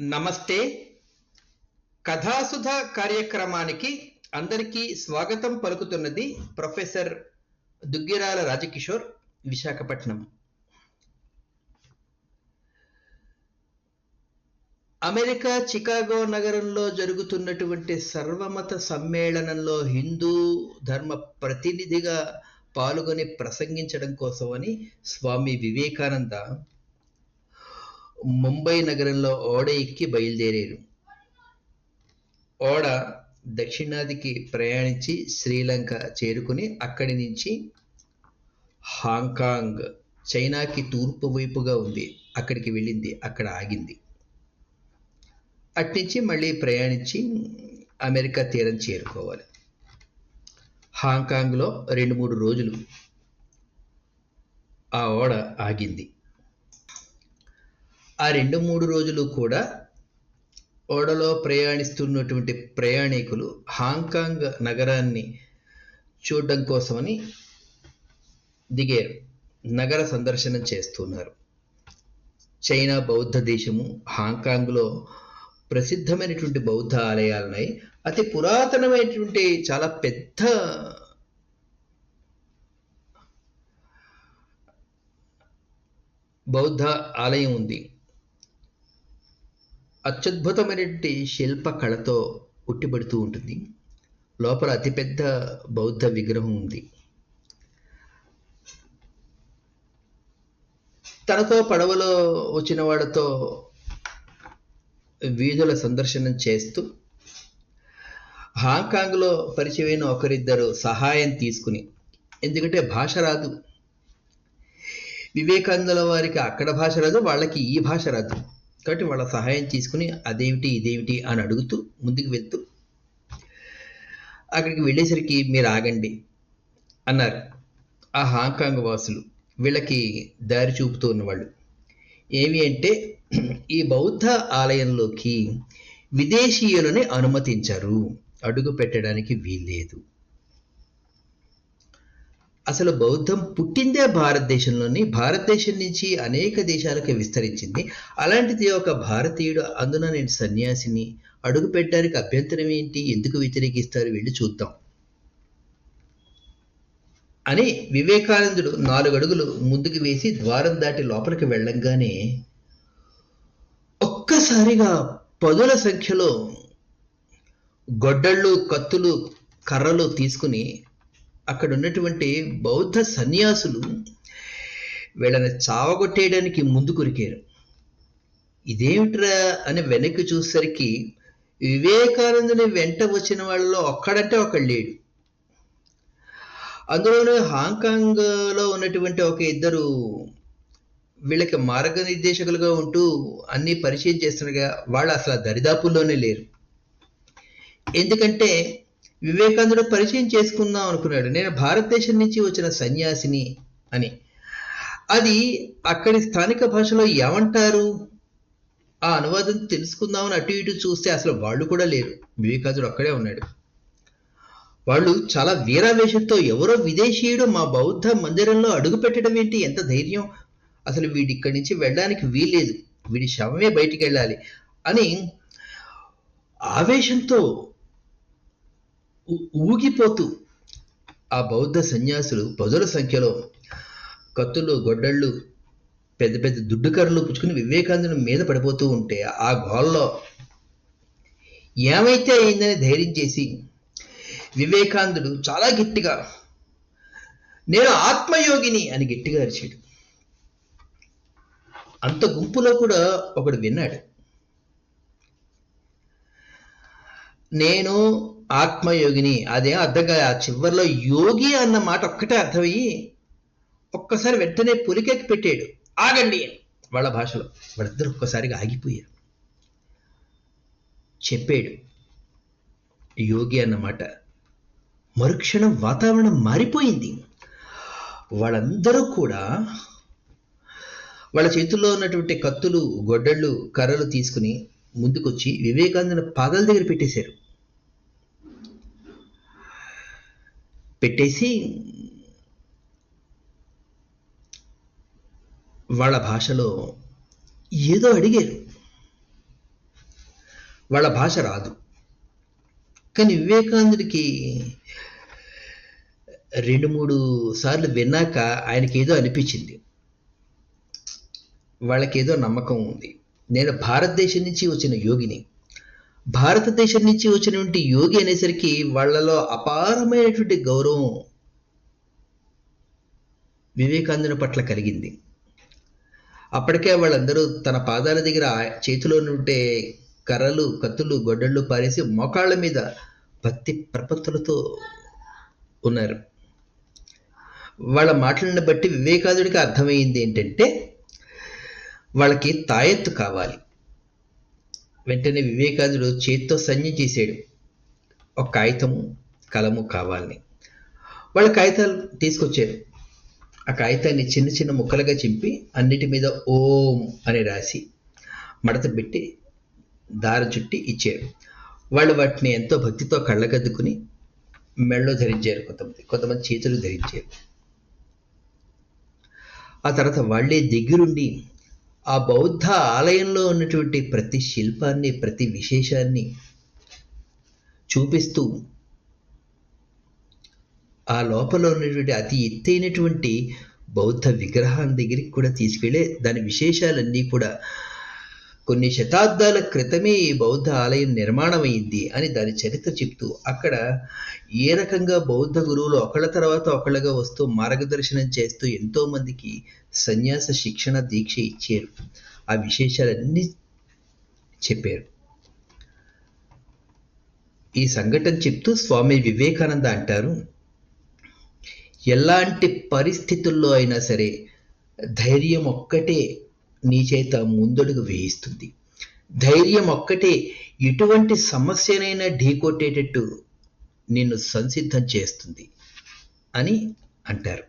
నమస్తే. కథాసుధ కార్యక్రమానికి అందరికీ స్వాగతం పలుకుతున్నది professor Duggirala Rajkishore Visakhapatnam. America Chicago నగరంలో జరుగుతున్నటువంటి సర్వమత సమ్మేళనంలో హిందూ ధర్మ ప్రతినిధిగా పాల్గొని ప్రసంగించడం కోసమని స్వామి వివేకానంద ముంబై నగరంలో ఓడ ఎక్కి బయలుదేరారు. ఓడ దక్షిణాదికి ప్రయాణించి శ్రీలంక చేరుకుని అక్కడి నుంచి హాంకాంగ్ చైనాకి తూర్పు వైపుగా ఉంది. అక్కడికి వెళ్ళింది అక్కడ ఆగింది. అట్నుంచి మళ్ళీ ప్రయాణించి అమెరికా తీరం చేరుకోవాలి. హాంకాంగ్లో రెండు మూడు రోజులు ఆ ఓడ ఆగింది. ఆ రెండు మూడు రోజులు కూడా ఓడలో ప్రయాణిస్తున్నటువంటి ప్రయాణికులు హాంకాంగ్ నగరాన్ని చూడడం కోసమని దిగారు నగర సందర్శనం చేస్తున్నారు. చైనా బౌద్ధ దేశము హాంకాంగ్లో ప్రసిద్ధమైనటువంటి బౌద్ధ ఆలయాలున్నాయి. అతి పురాతనమైనటువంటి చాలా పెద్ద బౌద్ధ ఆలయం ఉంది. అత్యద్భుతమైనటువంటి శిల్ప కళతో ఉట్టిపడుతూ ఉంటుంది. లోపల అతిపెద్ద బౌద్ధ విగ్రహం ఉంది. తనతో పడవలో వచ్చిన వాడితో వీధుల సందర్శనం చేస్తూ హాంకాంగ్లో పరిచయమైన ఒకరిద్దరు సహాయం తీసుకుని ఎందుకంటే భాష రాదు. వివేకానందుల వారికి అక్కడ భాష రాదు వాళ్ళకి ఈ భాష రాదు. కాబట్టి వాళ్ళ సహాయం తీసుకుని అదేమిటి ఇదేమిటి అని అడుగుతూ ముందుకు వెళ్తూ అక్కడికి వెళ్ళేసరికి మీరు ఆగండి అన్నారు. ఆ హాంకాంగ్ వాసులు వీళ్ళకి దారి చూపుతూ ఉన్నవాళ్ళు. ఏమి అంటే ఈ బౌద్ధ ఆలయంలోకి విదేశీయులని అనుమతించరు. అడుగు పెట్టడానికి వీల్లేదు. అసలు బౌద్ధం పుట్టిందే భారతదేశంలోని భారతదేశం నుంచి అనేక దేశాలకు విస్తరించింది. అలాంటిది ఒక భారతీయుడు అందున నేను సన్యాసిని అడుగు పెట్టడానికి అభ్యంతరం ఏంటి ఎందుకు వ్యతిరేకిస్తారు వెళ్ళి చూద్దాం. అని వివేకానందుడు నాలుగు అడుగులు ముందుకు వేసి ద్వారం దాటి లోపలికి వెళ్ళంగానే ఒక్కసారిగా పదుల సంఖ్యలో గొడ్డళ్ళు కత్తులు కర్రలు తీసుకుని అక్కడ ఉన్నటువంటి బౌద్ధ సన్యాసులు వీళ్ళని చావగొట్టేయడానికి ముందు కొరికారు ఇదేమిట్రా అని వెనక్కి చూసేసరికి వివేకానందుని వెంట వచ్చిన వాళ్ళలో ఒక్కడంటే ఒకడు లేడు. అందులోనే హాంకాంగ్లో ఉన్నటువంటి ఒక ఇద్దరు వీళ్ళకి మార్గనిర్దేశకులుగా ఉంటూ అన్నీ పరిచయం చేస్తుండగా వాళ్ళు అసలు దరిదాపుల్లోనే లేరు. ఎందుకంటే వివేకానందుడు పరిచయం చేసుకుందాం అనుకున్నాడు. నేను భారతదేశం నుంచి వచ్చిన సన్యాసిని అని. అది అక్కడి స్థానిక భాషలో ఏమంటారు? ఆ అనువాదం తెలుసుకుందామని అటు ఇటు చూస్తే అసలు వాళ్ళు కూడా లేరు. వివేకానందుడు అక్కడే ఉన్నాడు. వాళ్ళు చాలా వీరావేశంతో ఎవరో విదేశీయుడు మా బౌద్ధ మందిరంలో అడుగు పెట్టడం ఏంటి? ఎంత ధైర్యం? అసలు వీడి ఇక్కడి నుంచి వెళ్ళడానికి వీల్లేదు. వీడి శవమే బయటికి వెళ్ళాలి అని ఆవేశంతో ఊగిపోతూ ఆ బౌద్ధ సన్యాసులు పదుల సంఖ్యలో కత్తులు గొడ్డళ్ళు పెద్ద పెద్ద దుడ్డుకర్రలు పుచ్చుకుని వివేకానందుని మీద పడిపోతూ ఉంటే ఆ గోల్లో ఏమైతే అయిందని ధైర్యం చేసి వివేకానందుడు చాలా గట్టిగా నేను ఆత్మయోగిని అని గట్టిగా అరిచాడు. అంత గుంపులో కూడా ఒకడు విన్నాడు. నేను ఆత్మయోగిని అదేం కాదు ఆ చివరిలో యోగి అన్న మాట ఒక్కటే అర్థమయ్యి ఒక్కసారి వెంటనే పులికెక్కి పెట్టాడు. ఆగండి వాళ్ళ భాషలో. వాళ్ళిద్దరు ఒక్కసారిగా ఆగిపోయారు. చెప్పాడు. యోగి అన్నమాట మరుక్షణం వాతావరణం మారిపోయింది. వాళ్ళందరూ కూడా వాళ్ళ చేతుల్లో ఉన్నటువంటి కత్తులు గొడ్డళ్ళు కర్రలు తీసుకుని ముందుకొచ్చి వివేకానంద పాదాల దగ్గర పెట్టేశారు. పెట్టేసి వాళ్ళ భాషలో ఏదో అడిగారు. వాళ్ళ భాష రాదు. కానీ వివేకానందుడికి రెండు మూడు సార్లు విన్నాక ఆయనకి ఏదో అనిపించింది. వాళ్ళకేదో నమ్మకం ఉంది. నేను భారతదేశం నుంచి వచ్చిన యోగిని. భారతదేశం నుంచి వచ్చినటువంటి యోగి అనేసరికి వాళ్ళలో అపారమైనటువంటి గౌరవం వివేకానందుని పట్ల కలిగింది. అప్పటికే వాళ్ళందరూ తన పాదాల దగ్గర చేతిలో ఉంటే కర్రలు కత్తులు గొడ్డళ్ళు పారేసి మోకాళ్ళ మీద భక్తి ప్రపత్తులతో ఉన్నారు. వాళ్ళ మాటలను బట్టి వివేకాదుడికి అర్థమైంది ఏంటంటే వాళ్ళకి తాయెత్తు కావాలి. వెంటనే వివేకాదుడు చేత్తో సంజ్ఞ చేశాడు. ఒక కాగితము కలము కావాలని. వాళ్ళ కాగితాలు తీసుకొచ్చారు. ఆ కాగితాన్ని చిన్న చిన్న ముక్కలుగా చింపి అన్నిటి మీద ఓం అని రాసి మడత పెట్టి దార చుట్టి ఇచ్చారు. వాళ్ళు వాటిని ఎంతో భక్తితో కళ్ళగద్దుకుని మెళ్ళో ధరించారు కొంతమంది. కొంతమంది చేతులు ధరించారు. ఆ తర్వాత వాళ్ళే దగ్గరుండి ఆ బౌద్ధ ఆలయంలో ఉన్నటువంటి ప్రతి శిల్పాన్ని ప్రతి విశేషాన్ని చూపిస్తూ ఆ లోపల ఉన్నటువంటి అతి ఎత్తైనటువంటి బౌద్ధ విగ్రహం దగ్గరికి కూడా తీసుకెళ్ళి దాని విశేషాలన్నీ కూడా కొన్ని శతాబ్దాల క్రితమే ఈ బౌద్ధ ఆలయం నిర్మాణం అయింది అని దాని చరిత్ర చెప్తూ అక్కడ ఏ రకంగా బౌద్ధ గురువులు ఒకళ్ళ తర్వాత ఒకళ్ళగా వస్తూ మార్గదర్శనం చేస్తూ ఎంతో మందికి సన్యాస శిక్షణ దీక్ష ఇచ్చారు. ఆ విశేషాలన్నీ చెప్పారు. ఈ సంఘటన చెప్తూ స్వామి వివేకానంద అంటారు ఎలాంటి పరిస్థితుల్లో అయినా సరే ధైర్యం ఒక్కటే నీ చేత ముందడుగు వేయిస్తుంది. ధైర్యం ఒక్కటే ఎటువంటి సమస్యనైనా ఢీకొట్టేటట్టు నిన్ను సంసిద్ధం చేస్తుంది అని అంటారు.